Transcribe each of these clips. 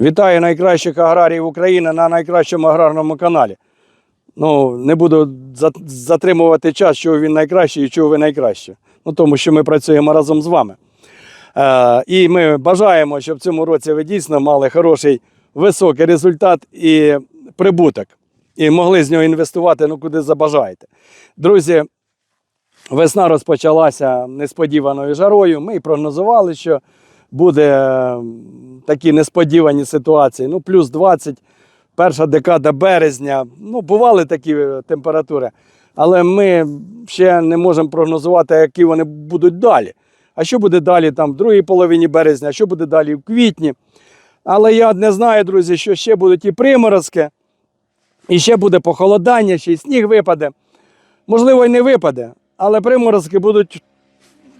Вітаю найкращих аграріїв України на найкращому аграрному каналі. Ну, не буду затримувати час, чого він найкращий і чого ви найкраще. Ну, тому що ми працюємо разом з вами. Е, і ми бажаємо, щоб в цьому році ви дійсно мали хороший високий результат і прибуток. І могли з нього інвестувати ну, куди забажаєте. Друзі, весна розпочалася несподіваною жарою. Ми прогнозували, що буде такі несподівані ситуації. Ну, плюс 20, перша декада березня. Ну, бували такі е, температури. Але ми ще не можемо прогнозувати, які вони будуть далі. А що буде далі там в другій половині березня, а що буде далі в квітні. Але я не знаю, друзі, що ще будуть і приморозки, і ще буде похолодання, ще й сніг випаде. Можливо, і не випаде, але приморозки будуть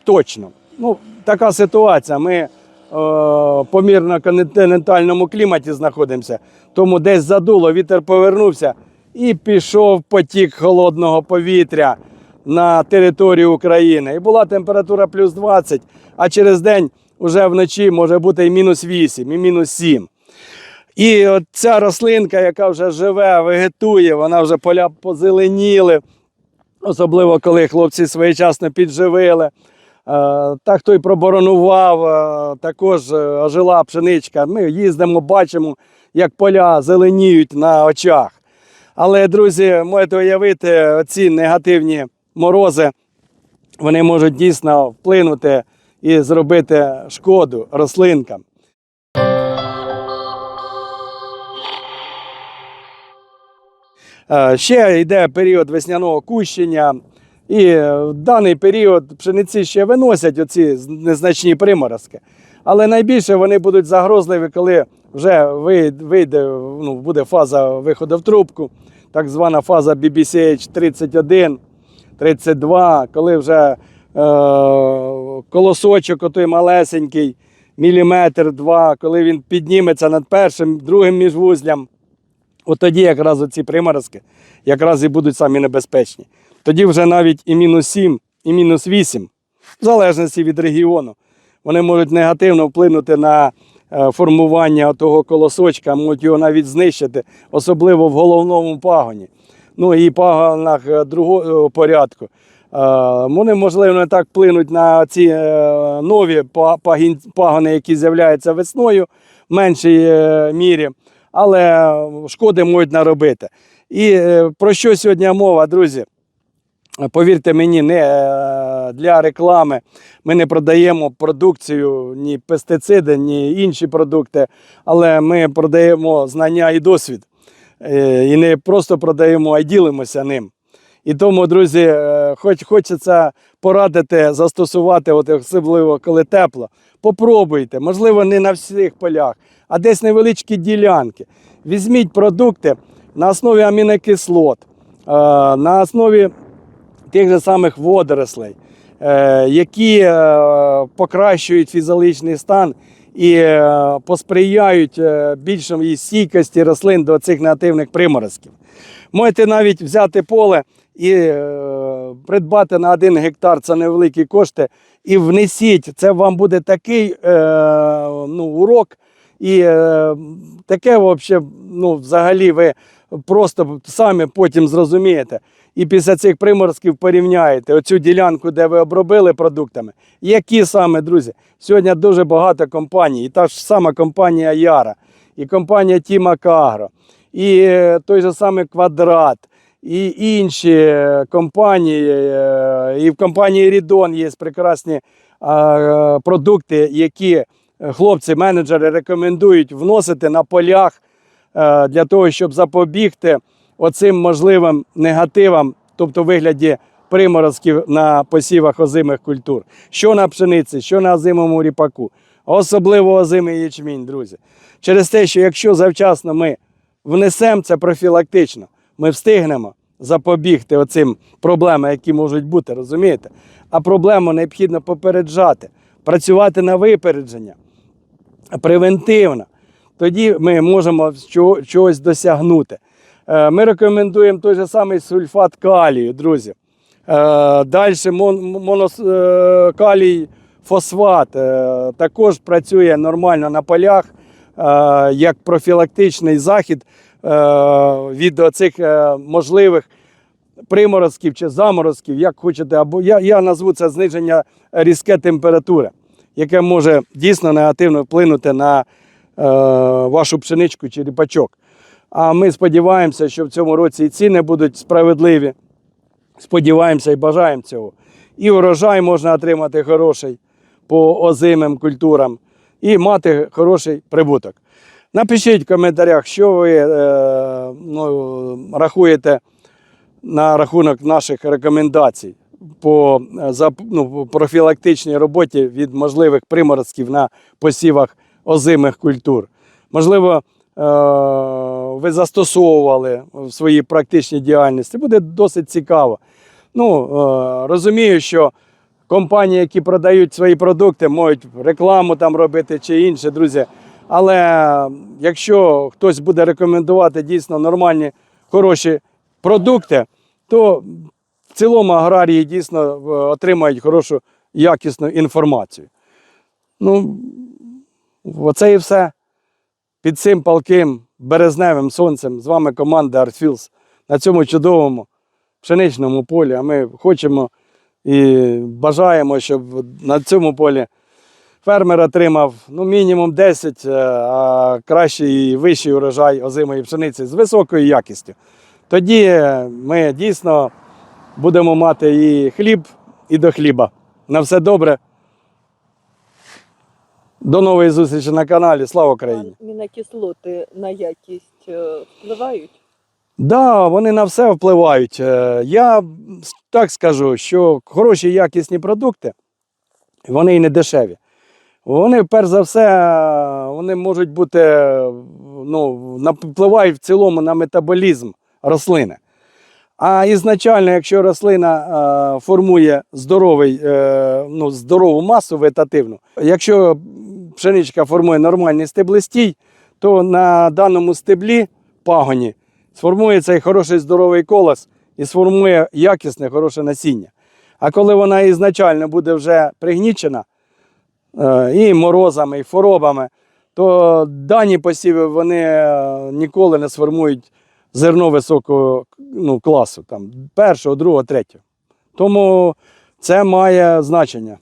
точно. Ну, така ситуація. Ми помірно континентальному кліматі знаходимося, тому десь задуло, вітер повернувся і пішов потік холодного повітря на територію України. І була температура плюс 20, а через день вже вночі може бути і мінус 8, і мінус 7. І от ця рослинка, яка вже живе, вегетує, вона вже поля позеленіли, особливо коли хлопці своєчасно підживили. Е, Та хто й проборонував, е, також е, ожила пшеничка. Ми їздимо, бачимо, як поля зеленіють на очах. Але, друзі, можете уявити, ці негативні морози, вони можуть дійсно вплинути і зробити шкоду рослинкам. Е, Ще йде період весняного кущення, і в даний період пшениці ще виносять оці незначні приморозки. Але найбільше вони будуть загрозливі, коли вже вийде, ну, буде фаза виходу в трубку, так звана фаза BBCH 31, 32, коли вже е, колосочок отой малесенький, міліметр два, коли він підніметься над першим, другим міжвузлям. От тоді якраз оці приморозки якраз і будуть самі небезпечні. Тоді вже навіть і мінус 7, і мінус 8, в залежності від регіону, вони можуть негативно вплинути на е, формування того колосочка, можуть його навіть знищити, особливо в головному пагоні. Ну і пагонах е, другого порядку. Е, Вони, можливо, не так вплинуть на ці нові пагони, які з'являються весною в меншій мірі але шкоди можуть наробити. І про що сьогодні мова, друзі? Повірте мені, не е, для реклами ми не продаємо продукцію, ні пестициди, ні інші продукти, але ми продаємо знання і досвід. Е, І не просто продаємо, а й ділимося ним. І тому, друзі, е, хоч хочеться порадити застосувати, от особливо коли тепло. Попробуйте, можливо, не на всіх полях, а десь невеличкі ділянки. Візьміть продукти на основі амінокислот, на основі тих же самих водорослей, е, які е, покращують фізіологічний стан і е, посприяють більшій стійкості рослин до цих негативних приморозків. Можете навіть взяти поле і придбати на один гектар це невеликі кошти, і внесіть. Це вам буде такий ну, урок, і таке вообще, ну, взагалі ви просто самі потім зрозумієте. І після цих приморозків порівняєте оцю ділянку, де ви обробили продуктами. Які саме, друзі? Сьогодні дуже багато компаній, і та ж сама компанія Яра, і компанія Тіма Кагро, і е, той же самий Квадрат, і інші е, компанії, е, і в компанії Рідон є прекрасні продукти, які хлопці-менеджери рекомендують вносити на полях для того, щоб запобігти оцим можливим негативам, тобто вигляді приморозків на посівах озимих культур, що на пшениці, що на озимому ріпаку, особливо озимий ячмінь, друзі. Через те, що якщо завчасно ми внесемо це профілактично, ми встигнемо запобігти оцим проблемам, які можуть бути, розумієте? А проблему необхідно попереджати, працювати на випередження, превентивно. Тоді ми можемо чогось досягнути. Е, Ми рекомендуємо той же самий сульфат калію, друзі. Далі монокалій фосфат е, також працює нормально на полях. як профілактичний захід е, від оцих е, можливих приморозків чи заморозків, як хочете, або я, я назву це зниження різке температури, яке може дійсно негативно вплинути на е, вашу пшеничку чи ріпачок. А ми сподіваємося, що в цьому році і ціни будуть справедливі. Сподіваємося і бажаємо цього. І урожай можна отримати хороший по озимим культурам, і мати хороший прибуток. Напишіть в коментарях, що ви е, ну, рахуєте на рахунок наших рекомендацій по е, ну, профілактичній роботі від можливих приморозків на посівах озимих культур. Можливо, е, ви застосовували в своїй практичній діяльності. Буде досить цікаво. Ну, е, розумію, що компанії, які продають свої продукти, можуть рекламу там робити чи інше, друзі. Але якщо хтось буде рекомендувати дійсно нормальні, хороші продукти, то в цілому аграрії дійсно е, отримають хорошу якісну інформацію. Ну, оце і все. Під цим палким березневим сонцем з вами команда Артфілс на цьому чудовому пшеничному полі. А ми хочемо і бажаємо, щоб на цьому полі фермер отримав ну, мінімум 10, е, а краще і вищий урожай озимої пшениці з високою якістю. Тоді е, ми дійсно будемо мати і хліб, і до хліба. На все добре. До нової зустрічі на каналі. Слава Україні! Мінокислоти на якість е, впливають? Да, вони на все впливають. Е, Я так скажу, що хороші якісні продукти, вони і не дешеві. Вони, перш за все, вони можуть бути, ну, впливають в цілому на метаболізм рослини. А ізначально, якщо рослина е, формує здоровий, ну, здорову масу вегетативну, якщо пшеничка формує нормальний стеблистій, то на даному стеблі пагоні сформує цей хороший здоровий колос і сформує якісне, хороше насіння. А коли вона ізначально буде вже пригнічена е, і морозами, і хворобами, то дані посіви вони е, ніколи не сформують зерно високого ну, класу, там, першого, другого, третього. Тому це має значення.